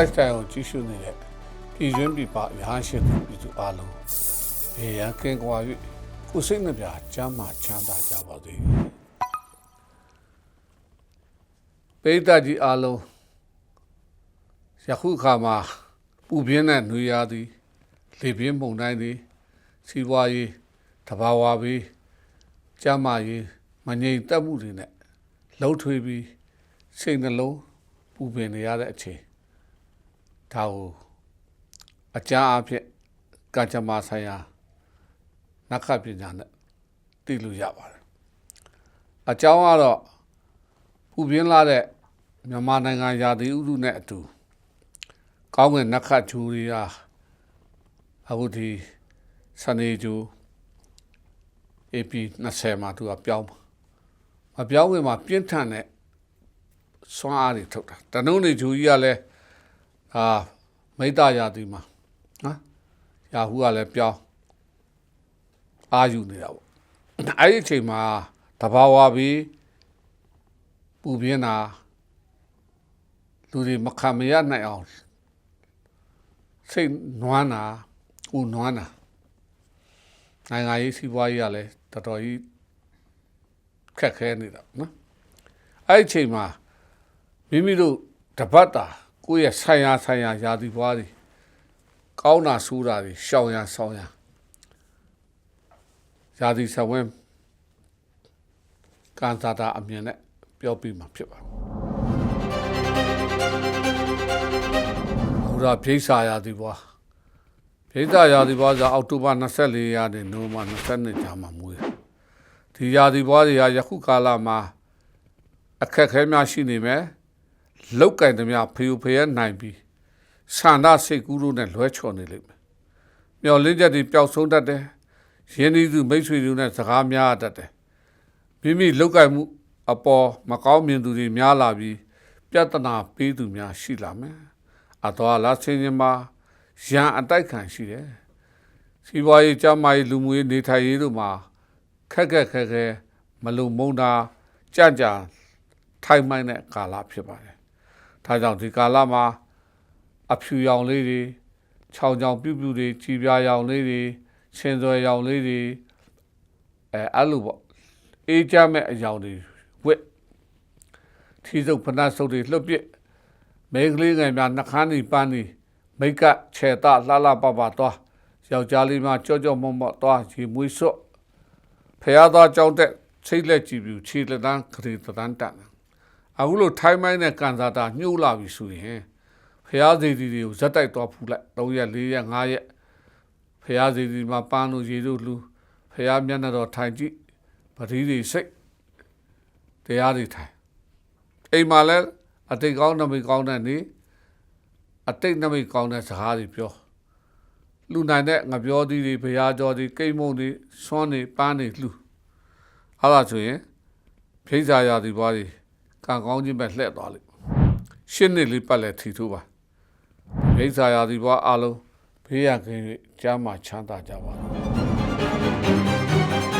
lifestyle ကိုကြီးရှုနေတဲ့ပြည်တွင်းပြည်ပရဟန်းရှင်သူပြည်သူအားလုံးဘေးရန်ကင်းကွာ၍ကိုယ်စိတ်နှပြချမ်းသာချမ်းသာကြပါစေပိဋကကြီးအားလုံးယခုအခါမှာပူပြင်းတဲ့နှွေရာသည်လေပြင်းပုံတိုင်းသည်စီးပွားရေးတဘာဝပြီးကျမ်းမာရေးမငြိမ်သက်မှုတွေနဲ့လှုပ်ထွေးပြီးစိတ်နှလုံးပူပင်နေရတဲ့အချိန် ဒါကိုအကြမ်းအဖြစ်ကံကြမ္မာဆိုင်ရာနက္ခပညာနဲ့သိလို့ရပါတယ်အကြောင်းကတော့ပူပြင်းလာတဲ့မြန်မာနိုင်ငံရာသီဥတုနဲ့အတူကောင်းကင်နက္ခဂျူရီယာအခုဒီစနေဂျူ AP 20မှာသူကပြောင်းပါမပြောင်းဝင်မှာပြင်းထန်တဲ့စွမ်းအားတွေထုတ်တာတနုံးနေဂျူကြီးကလည်း အာမိတ္တရာသီမှာနော်ရာဟုကလည်းပြောင်းအာယူနေတာပေါ့အဲ့ဒီအချိန်မှာတဘာဝပြီးပူပြင်းတာလူတွေမခံမရနိုင်အောင်စိတ်နွမ်းတာဦးနွမ်းတာနိုင်ငံရေးစီးပွားရေးကလည်းတော်တော်ကြီးခက်ခဲနေတာနော်အဲ့ဒီအချိန်မှာမိမိတို့တပတ်တာ ကိုယ့်ရဲ့ဆိုင်ရာဆိုင်ရာယာတီပွားတွေကောင်းတာဆိုးတာတွေရှောင်ရဆောင်ရယာတီဆဝင်းကန်သာတာအမြင်နဲ့ပြောပြမှာဖြစ်ပါတယ်ဘုရားဖိစာယာတီပွားဖိစာယာတီပွားဆိုအောက်တိုဘာ24ရက်နေ့နိုဝင်ဘာ22ရက်မှာမွေးဒီယာတီပွားတွေကယခုကာလမှာအခက်အခဲများရှိနေမယ် လောက်ကင်သမျှဖေယိုဖယဲနိုင်ပြီးဆန္ဒစိတ်ကူးတို့နဲ့လွဲချော်နေလိမ့်မယ်။မျော်လင့်ချက်တွေပျောက်ဆုံးတတ်တယ်။ရင်းနှီးသူမိတ်ဆွေတို့နဲ့စကားများတတ်တယ်။မိမိလောက်ကင်မှုအပေါ်မကောင်းမြင်သူတွေများလာပြီးပြဿနာပေးသူများရှိလာမယ်။အတော်လားဆင်းရဲမှာရန်အတိုက်ခံရှိတယ်။စီးပွားရေးကျန်းမာရေးလူမှုရေးနေထိုင်ရေးတို့မှာခက်ခက်ခဲခဲမလုံမုံတာကြကြထိုင်မိုင်းတဲ့ကာလဖြစ်ပါတယ်။ ဒါကြောင့်ဒီကာလမှာအဖြူရောင်လေးတွေခြောင်ချောင်ပြူးပြူးတွေကြည်ပြားရောင်လေးတွေရှင်စွယ်ရောင်လေးတွေအဲအဲ့လိုပေါ့အေးကြမဲ့အရောင်တွေဝက်ထီစုပ်ဖနတ်စုပ်တွေလွတ်ပြစ်မိန်းကလေးငယ်များနှခမ်းနေပန်းနေမိတ်ကခြေတလှလှပပသွားယောက်ျားလေးမှကြော့ကြော့မော့မော့သွားရေမွေးစွတ်ဖះသားကြောင်းတဲ့ချိတ်လက်ကြည့်ပြူခြေလက်တန်းခရီးတန်းတန် အခုလိုထိုင်းမိုင်းနဲ့ကန်စာတာညှို့လာပြီဆိုရင်ဖះစီတီတွေကိုဇက်တိုက်သွားဖူးလိုက်3ရက်4ရက်5ရက်ဖះစီတီမှာပန်းလို့ရေတို့လူဖះမျက်နှာတော်ထိုင်ကြည့်ပတိတွေစိတ်တရားတွေထိုင်အိမ်မှာလည်းအတိတ်ကောင်းနမိတ်ကောင်းတဲ့နေအတိတ်နမိတ်ကောင်းတဲ့စကားတွေပြောလူနိုင်တဲ့ငပြောသီးတွေဖះကြောတွေကိတ်မုံတွေဆွမ်းတွေပန်းတွေလှူအဲ့ဒါဆိုရင်ဖိစာရာဒီဘွားတွေ ကံကောင်းခြင်းပဲလှည့်သွားလိမ့်ရှင်းနေလေးပတ်လဲထီထူးပါဖိစာရာဒီဘွားအလုံးဘေးရကင်းကြားမှာချမ်းသာကြပါလို့